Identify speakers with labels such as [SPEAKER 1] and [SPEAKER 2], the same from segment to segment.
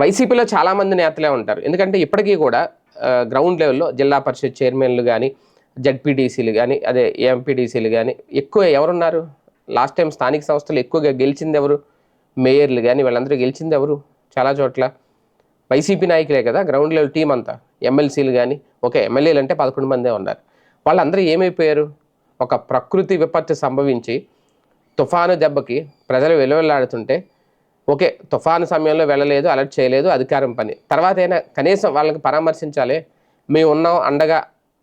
[SPEAKER 1] వైసీపీలో చాలామంది నేతలే ఉంటారు. ఎందుకంటే ఇప్పటికీ కూడా గ్రౌండ్ లెవెల్లో జిల్లా పరిషత్ చైర్మన్లు కానీ జడ్పీటీసీలు కానీ అదే ఎంపీటీసీలు కానీ ఎక్కువ ఎవరున్నారు? లాస్ట్ టైం స్థానిక సంస్థలు ఎక్కువగా గెలిచింది ఎవరు? మేయర్లు కానీ వీళ్ళందరూ గెలిచింది ఎవరు? చాలా చోట్ల. వైసీపీ నాయకులే కదా గ్రౌండ్ లెవెల్ టీం అంతా. ఎమ్మెల్సీలు కానీ ఒక ఎమ్మెల్యేలు అంటే పదకొండు మందే ఉన్నారు. వాళ్ళందరూ ఏమైపోయారు? ఒక ప్రకృతి విపత్తు సంభవించి తుఫాను దెబ్బకి ప్రజలు వెలువెల్లాడుతుంటే ఓకే తుఫాను సమయంలో వెళ్ళలేదు అలర్ట్ చేయలేదు అధికారం పని. తర్వాత అయినా కనీసం వాళ్ళకి పరామర్శించాలి మేము ఉన్నాం అండగా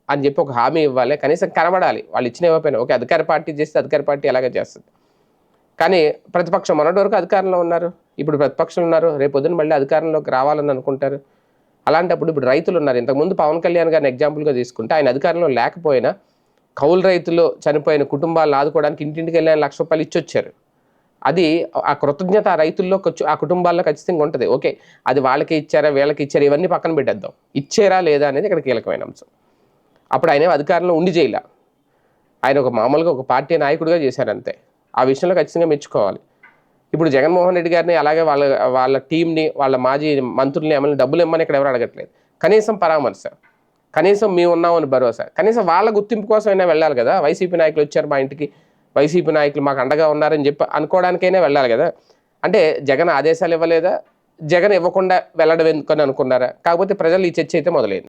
[SPEAKER 1] అని చెప్పి ఒక హామీ ఇవ్వాలి. కనీసం కనబడాలి వాళ్ళు ఇచ్చిన ఇవ్వకపోయినా. ఓకే అధికార పార్టీ చేస్తే అధికార పార్టీ ఎలాగ చేస్తుంది. కానీ ప్రతిపక్షం మొన్నటి వరకు అధికారంలో ఉన్నారు. ఇప్పుడు ప్రతిపక్షంలో ఉన్నారు. రేపు పొద్దున మళ్ళీ అధికారంలోకి రావాలని అనుకుంటారు. అలాంటప్పుడు ఇప్పుడు రైతులు ఉన్నారు. ఇంతకుముందు పవన్ కళ్యాణ్ గారిని ఎగ్జాంపుల్గా తీసుకుంటే ఆయన అధికారంలో లేకపోయినా కౌలు రైతులు చనిపోయిన కుటుంబాలను ఆదుకోవడానికి ఇంటింటికి వెళ్ళి ఆయన లక్ష రూపాయలు ఇచ్చొచ్చారు. అది ఆ కృతజ్ఞత రైతుల్లో ఆ కుటుంబాల్లో ఖచ్చితంగా ఉంటుంది. ఓకే అది వాళ్ళకి ఇచ్చారా వీళ్ళకి ఇచ్చారా ఇవన్నీ పక్కన పెట్టేద్దాం. ఇచ్చారా లేదా అనేది ఇక్కడ కీలకమైన అంశం. అప్పుడు ఆయన అధికారంలో ఉండి చేయలే. ఆయన ఒక మామూలుగా ఒక పార్టీ నాయకుడిగా చేశారు అంతే. ఆ విషయంలో ఖచ్చితంగా మెచ్చుకోవాలి. ఇప్పుడు జగన్మోహన్ రెడ్డి గారిని అలాగే వాళ్ళ వాళ్ళ టీంని వాళ్ళ మాజీ మంత్రుల్ని ఏమైనా డబ్బులు ఇమ్మని ఇక్కడ ఎవరు అడగట్లేదు. కనీసం పరామర్శ. కనీసం మేము ఉన్నామని భరోసా. కనీసం వాళ్ళ గుర్తింపు కోసం అయినా వెళ్ళాలి కదా. వైసీపీ నాయకులు వచ్చారు మా ఇంటికి. వైసీపీ నాయకులు మాకు అండగా ఉన్నారని చెప్పి అనుకోవడానికైనా వెళ్ళాలి కదా. అంటే జగన్ ఆదేశాలు ఇవ్వలేదా? జగన్ ఇవ్వకుండా వెళ్ళడం ఎందుకని అనుకున్నారా? కాకపోతే ప్రజలు ఈ చర్చ అయితే మొదలైంది.